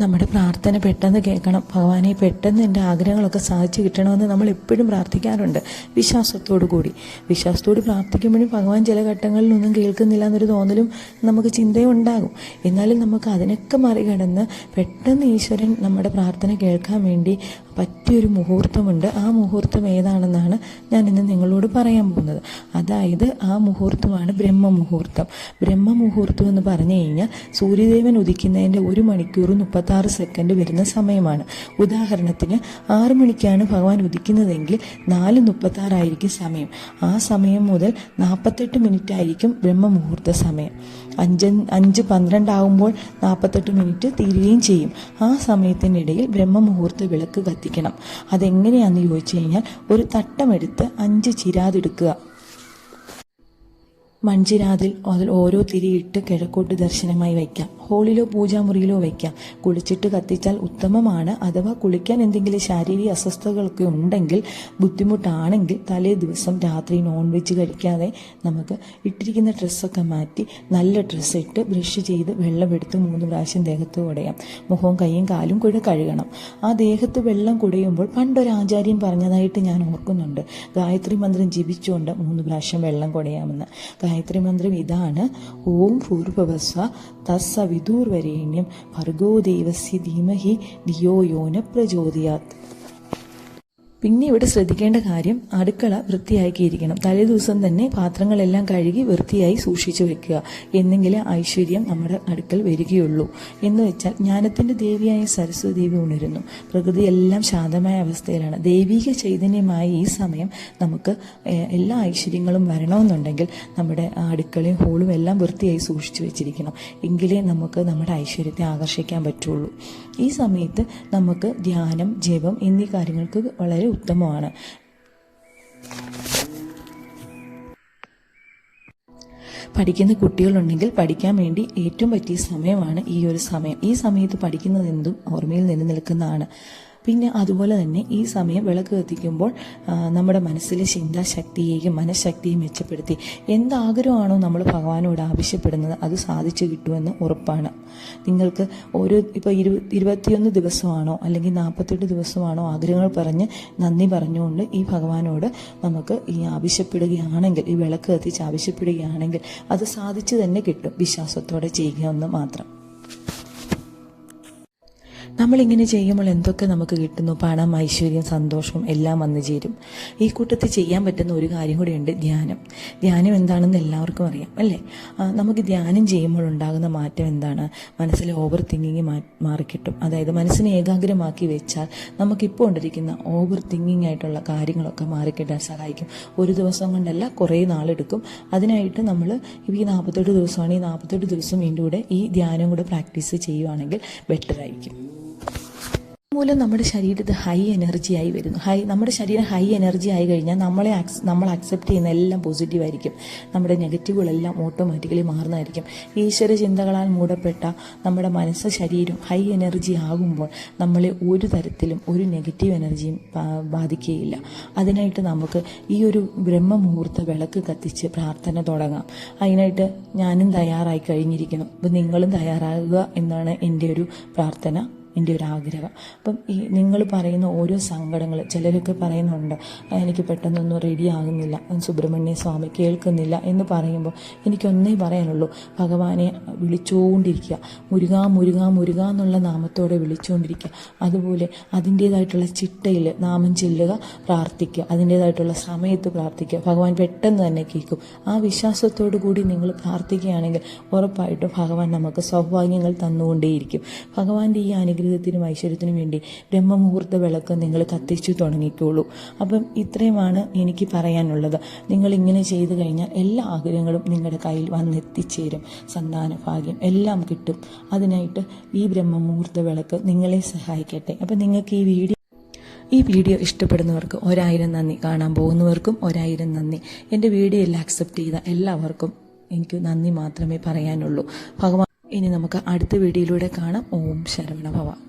നമ്മുടെ പ്രാർത്ഥന പെട്ടെന്ന് കേൾക്കണം. ഭഗവാനെ പെട്ടെന്ന് എന്റെ ആഗ്രഹങ്ങളൊക്കെ സാധിച്ചു കിട്ടണമെന്ന് നമ്മൾ എപ്പോഴും പ്രാർത്ഥിക്കാറുണ്ട്. വിശ്വാസത്തോടു കൂടി. വിശ്വാസത്തോട് പ്രാർത്ഥിക്കുമ്പോഴും ഭഗവാൻ ചില ഘട്ടങ്ങളിലൊന്നും കേൾക്കുന്നില്ല എന്നൊരു തോന്നലും നമുക്ക് ചിന്തയും ഉണ്ടാകും. എന്നാലും നമുക്ക് അതിനൊക്കെ മറികടന്ന് പെട്ടെന്ന് ഈശ്വരൻ നമ്മുടെ പ്രാർത്ഥന കേൾക്കാൻ വേണ്ടി പറ്റിയൊരു മുഹൂർത്തമുണ്ട്. ആ മുഹൂർത്തം ഏതാണെന്നാണ് ഞാൻ ഇന്ന് നിങ്ങളോട് പറയാൻ പോകുന്നത്. അതായത് ആ മുഹൂർത്തമാണ് ബ്രഹ്മമുഹൂർത്തം. ബ്രഹ്മമുഹൂർത്തം എന്ന് പറഞ്ഞു കഴിഞ്ഞാൽ സൂര്യദേവൻ ഉദിക്കുന്നതിന്റെ ഒരു മണിക്കൂർ മുപ്പത്താറ് സെക്കൻഡ് വരുന്ന സമയമാണ്. ഉദാഹരണത്തിന് ആറു മണിക്കാണ് ഭഗവാൻ ഉദിക്കുന്നതെങ്കിൽ നാല് മുപ്പത്താറായിരിക്കും സമയം. ആ സമയം മുതൽ നാൽപ്പത്തെട്ട് മിനിറ്റ് ആയിരിക്കും ബ്രഹ്മമുഹൂർത്ത സമയം. അഞ്ച് അഞ്ച് പന്ത്രണ്ടാകുമ്പോൾ നാൽപ്പത്തെട്ട് മിനിറ്റ് തീരുകയും ചെയ്യും. ആ സമയത്തിനിടയിൽ ബ്രഹ്മമുഹൂർത്ത വിളക്ക് കത്തിക്കണം. അതെങ്ങനെയാണെന്ന് ചോദിച്ചു കഴിഞ്ഞാൽ ഒരു തട്ടമെടുത്ത് അഞ്ച് ചിരാതെടുക്കുക. മൺചിരാതിൽ അതിൽ ഓരോ തിരിയിട്ട് കിഴക്കോട്ട് ദർശനമായി വയ്ക്കാം. ഹോളിലോ പൂജാമുറിയിലോ വയ്ക്കാം. കുളിച്ചിട്ട് കത്തിച്ചാൽ ഉത്തമമാണ്. അഥവാ കുളിക്കാൻ എന്തെങ്കിലും ശാരീരിക അസ്വസ്ഥതകളൊക്കെ ഉണ്ടെങ്കിൽ ബുദ്ധിമുട്ടാണെങ്കിൽ തലേ ദിവസം രാത്രി നോൺ വെജ് കഴിക്കാതെ നമുക്ക് ഇട്ടിരിക്കുന്ന ഡ്രസ്സൊക്കെ മാറ്റി നല്ല ഡ്രസ്സ് ഇട്ട് ബ്രഷ് ചെയ്ത് വെള്ളമെടുത്ത് മൂന്ന് പ്രാവശ്യം ദേഹത്ത് കുടയാം മുഖവും കൈയും കാലും കൂടെ കഴുകണം. ആ ദേഹത്ത് വെള്ളം കുടയുമ്പോൾ പണ്ടൊരു ആചാര്യൻ പറഞ്ഞതായിട്ട് ഞാൻ ഓർക്കുന്നുണ്ട്. ഗായത്രി മന്ത്രം ജപിച്ചുകൊണ്ട് മൂന്ന് പ്രാവശ്യം വെള്ളം കുടയാമെന്ന്. ഗായത്രി മന്ത്രം ഇതാണ് ഓം പൂർവവസ്വ തസ്സ വിദൂർവരേണ്യം ഭർഗോ ദേവസ്യ ധീമഹി ധിയോ യോന പ്രചോദയാത് പിന്നെ ഇവിടെ ശ്രദ്ധിക്കേണ്ട കാര്യം അടുക്കള വൃത്തിയാക്കിയിരിക്കണം. തലേ ദിവസം തന്നെ പാത്രങ്ങളെല്ലാം കഴുകി വൃത്തിയായി സൂക്ഷിച്ചു വെക്കുക. എന്നെങ്കിലേ ഐശ്വര്യം നമ്മുടെ അടുക്കൽ വരികയുള്ളൂ. എന്ന് വെച്ചാൽ ജ്ഞാനത്തിന്റെ ദേവിയായ സരസ്വതി ദേവി ഉണരുന്നു. പ്രകൃതി എല്ലാം ശാന്തമായ അവസ്ഥയിലാണ്. ദൈവിക ചൈതന്യമായ ഈ സമയം നമുക്ക് എല്ലാ ഐശ്വര്യങ്ങളും വരണമെന്നുണ്ടെങ്കിൽ നമ്മുടെ അടുക്കളയും ഹോളും എല്ലാം വൃത്തിയായി സൂക്ഷിച്ചു വെച്ചിരിക്കണം. എങ്കിലേ നമുക്ക് നമ്മുടെ ഐശ്വര്യത്തെ ആകർഷിക്കാൻ പറ്റുള്ളൂ. ഈ സമയത്ത് നമുക്ക് ധ്യാനം ജപം എന്നീ കാര്യങ്ങൾക്ക് വളരെ ഉത്തമമാണ്. പഠിക്കുന്ന കുട്ടികളുണ്ടെങ്കിൽ പഠിക്കാൻ വേണ്ടി ഏറ്റവും പറ്റിയ സമയമാണ് ഈ ഒരു സമയം. ഈ സമയത്ത് പഠിക്കുന്നത് എന്തും ഓർമ്മയിൽ നിലനിൽക്കുന്നതാണ്. പിന്നെ അതുപോലെ തന്നെ ഈ സമയം വിളക്ക് കത്തിക്കുമ്പോൾ നമ്മുടെ മനസ്സിലെ ചിന്താശക്തിയെയും മനഃശക്തിയും മെച്ചപ്പെടുത്തി. എന്താഗ്രഹമാണോ നമ്മൾ ഭഗവാനോട് ആവശ്യപ്പെടുന്നത് അത് സാധിച്ചു കിട്ടുമെന്ന് ഉറപ്പാണ്. നിങ്ങൾക്ക് ഓരോ ഇപ്പോൾ ഇരു ഇരുപത്തിയൊന്ന് ദിവസമാണോ അല്ലെങ്കിൽ നാൽപ്പത്തെട്ട് ദിവസമാണോ ആഗ്രഹങ്ങൾ പറഞ്ഞ് നന്ദി പറഞ്ഞുകൊണ്ട് ഈ ഭഗവാനോട് നമുക്ക് ഈ ആവശ്യപ്പെടുകയാണെങ്കിൽ ഈ വിളക്ക് കത്തിച്ച് ആവശ്യപ്പെടുകയാണെങ്കിൽ അത് സാധിച്ചു തന്നെ കിട്ടും. വിശ്വാസത്തോടെ ചെയ്യുക എന്ന് മാത്രം. നമ്മളിങ്ങനെ ചെയ്യുമ്പോൾ എന്തൊക്കെ നമുക്ക് കിട്ടുന്നു? പണം ഐശ്വര്യം സന്തോഷം എല്ലാം വന്നു ചേരും. ഈ കൂട്ടത്തിൽ ചെയ്യാൻ പറ്റുന്ന ഒരു കാര്യം കൂടിയുണ്ട് ധ്യാനം. ധ്യാനം എന്താണെന്ന് എല്ലാവർക്കും അറിയാം അല്ലേ? നമുക്ക് ധ്യാനം ചെയ്യുമ്പോൾ ഉണ്ടാകുന്ന മാറ്റം എന്താണ്? മനസ്സിലെ ഓവർ തിങ്കിങ് മാറിക്കിട്ടും. അതായത് മനസ്സിനെ ഏകാഗ്രമാക്കി വെച്ചാൽ നമുക്കിപ്പോൾ കൊണ്ടിരിക്കുന്ന ഓവർ തിങ്കിങ് ആയിട്ടുള്ള കാര്യങ്ങളൊക്കെ മാറിക്കിട്ടാൻ സഹായിക്കും. ഒരു ദിവസം കൊണ്ടല്ല കുറേ നാളെടുക്കും. അതിനായിട്ട് നമ്മൾ ഈ നാൽപ്പത്തെട്ട് ദിവസമാണ്. ഈ നാൽപ്പത്തെട്ട് ദിവസം വീണ്ടും കൂടെ ഈ ധ്യാനം കൂടെ പ്രാക്ടീസ് ചെയ്യുവാണെങ്കിൽ ബെറ്റർ ആയിരിക്കും. മൂലം നമ്മുടെ ശരീരത്തിൽ ഹൈ എനർജി ആയി വരുന്നു. ഹൈ നമ്മുടെ ശരീരം ഹൈ എനർജി ആയി കഴിഞ്ഞാൽ നമ്മളെ നമ്മൾ അക്സെപ്റ്റ് ചെയ്യുന്ന എല്ലാം പോസിറ്റീവ് ആയിരിക്കും. നമ്മുടെ നെഗറ്റീവുകളെല്ലാം ഓട്ടോമാറ്റിക്കലി മാറുന്നതായിരിക്കും. ഈശ്വര ചിന്തകളാൽ മൂടപ്പെട്ട നമ്മുടെ മനസ്സ് ശരീരം ഹൈ എനർജി ആകുമ്പോൾ നമ്മളെ ഒരു തരത്തിലും ഒരു നെഗറ്റീവ് എനർജിയും ബാധിക്കുകയില്ല. അതിനായിട്ട് നമുക്ക് ഈ ഒരു ബ്രഹ്മമുഹൂർത്ത വിളക്ക് കത്തിച്ച് പ്രാർത്ഥന തുടങ്ങാം. അതിനായിട്ട് ഞാനും തയ്യാറായി കഴിഞ്ഞിരിക്കുന്നു. അപ്പം നിങ്ങളും തയ്യാറാകുക എന്നാണ് എന്റെ ഒരു പ്രാർത്ഥന. എന്റെ ഒരു ആഗ്രഹം. അപ്പം ഈ നിങ്ങൾ പറയുന്ന ഓരോ സങ്കടങ്ങൾ ചിലരൊക്കെ പറയുന്നുണ്ട് "ആ, എനിക്ക് പെട്ടെന്നൊന്നും റെഡി ആകുന്നില്ല. സുബ്രഹ്മണ്യ സ്വാമി കേൾക്കുന്നില്ല എന്ന് പറയുമ്പോൾ എനിക്കൊന്നേ പറയാനുള്ളൂ ഭഗവാനെ വിളിച്ചുകൊണ്ടിരിക്കുക മുരുക മുരുക മുരുക എന്നുള്ള നാമത്തോടെ വിളിച്ചുകൊണ്ടിരിക്കുക അതുപോലെ അതിന്റേതായിട്ടുള്ള ചിട്ടയിൽ നാമം ചെല്ലുക പ്രാർത്ഥിക്കുക. അതിന്റേതായിട്ടുള്ള സമയത്ത് പ്രാർത്ഥിക്കുക. ഭഗവാൻ പെട്ടെന്ന് തന്നെ കേൾക്കും. ആ വിശ്വാസത്തോടു കൂടി നിങ്ങൾ പ്രാർത്ഥിക്കുകയാണെങ്കിൽ ഉറപ്പായിട്ടും ഭഗവാൻ നമുക്ക് സൗഭാഗ്യങ്ങൾ തന്നുകൊണ്ടേയിരിക്കും. ഭഗവാന്റെ ഈ അനുഗ്രഹത്തിനും ഐശ്വര്യത്തിനും വേണ്ടി ബ്രഹ്മമുഹൂർത്ത വിളക്ക് നിങ്ങൾ കത്തിച്ചു തുടങ്ങിക്കോളൂ. അപ്പം ഇത്രയുമാണ് എനിക്ക് പറയാനുള്ളത്. നിങ്ങൾ ഇങ്ങനെ ചെയ്തു കഴിഞ്ഞാൽ എല്ലാ ആഗ്രഹങ്ങളും നിങ്ങളുടെ കയ്യിൽ വന്നെത്തിച്ചേരും. സന്താന ഭാഗ്യം എല്ലാം കിട്ടും. അതിനായിട്ട് ഈ ബ്രഹ്മമുഹൂർത്ത വിളക്ക് നിങ്ങളെ സഹായിക്കട്ടെ. അപ്പം നിങ്ങൾക്ക് ഈ വീഡിയോ ഈ വീഡിയോ ഇഷ്ടപ്പെടുന്നവർക്ക് ഒരായിരം നന്ദി. കാണാൻ പോകുന്നവർക്കും ഒരായിരം നന്ദി. എന്റെ വീഡിയോ എല്ലാം അക്സെപ്റ്റ് ചെയ്ത എല്ലാവർക്കും എനിക്ക് നന്ദി മാത്രമേ പറയാനുള്ളൂ. ഭഗവാൻ ഇനി നമുക്ക് അടുത്ത വീഡിയോയിലൂടെ കാണാം. ഓം ശരവണ ഭവ.